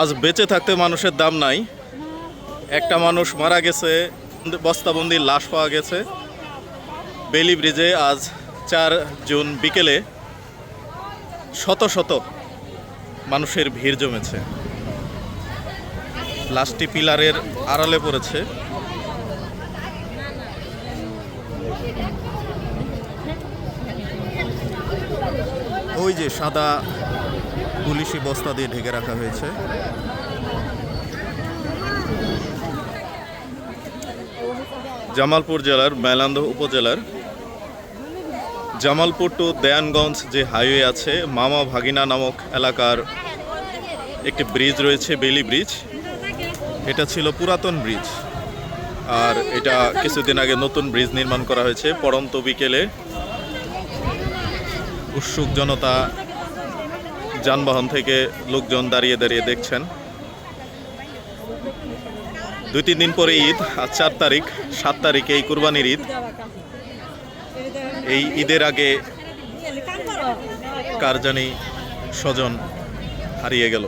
আজ বেঁচে থাকতে মানুষের দাম নাই। একটা মানুষ মারা গেছে, বস্তাবন্দির লাশ পাওয়া গেছে। বেলি ব্রিজে আজ চার জুন বিকেলে শত শত মানুষের ভিড় জমেছে। লাশটি পিলারের আড়ালে পড়েছে। ওই যে সাদা পুলিশি বস্তা দিয়ে ঢেকে রাখা হয়েছে। জামালপুর জেলার মেলান্দ উপজেলার জামালপুর টু দেয়ানগঞ্জ যে হাইওয়ে আছে, মামা ভাগিনা নামক এলাকার একটি ব্রিজ রয়েছে, বেলি ব্রিজ। এটা ছিল পুরাতন ব্রিজ। আর এটা কিছুদিন আগে নতুন ব্রিজ নির্মাণ করা হয়েছে। পড়ন্ত বিকেলে উৎসুক জনতা যানবাহন থেকে লোকজন দাঁড়িয়ে দাঁড়িয়ে দেখছেন। দুই, তিন দিন পরে ঈদ, আর চার তারিখ, সাত তারিখে এই কুরবানির ঈদ। এই ঈদের আগে কার জানি স্বজন হারিয়ে গেল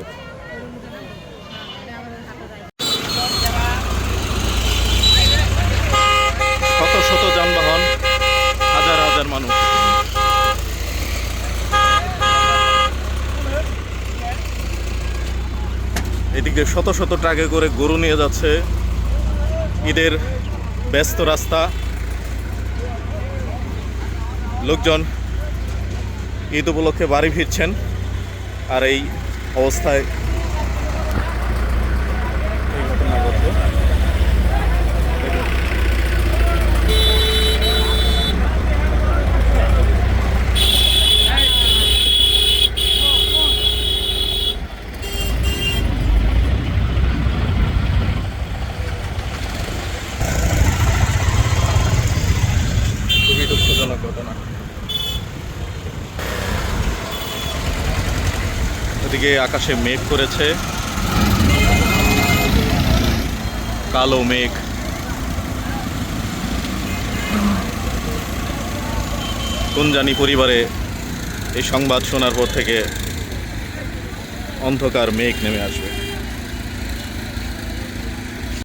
শত শত যানবাহন হাজার হাজার মানুষ এদিকে শত শত ট্রাকে করে গরু নিয়ে যাচ্ছে। ঈদের ব্যস্ত রাস্তা। লোকজন ঈদ উপলক্ষে বাড়ি ফিরছেন। আর এই অবস্থায় এই ঘটনা ঘটলো। খুবই দুঃখজনক ঘটনা। ওদিকে আকাশে মেঘ করেছে। কালো মেঘ। কোন জানি পরিবারে এই সংবাদ শোনার পর থেকে অন্ধকার মেঘ নেমে আসবে।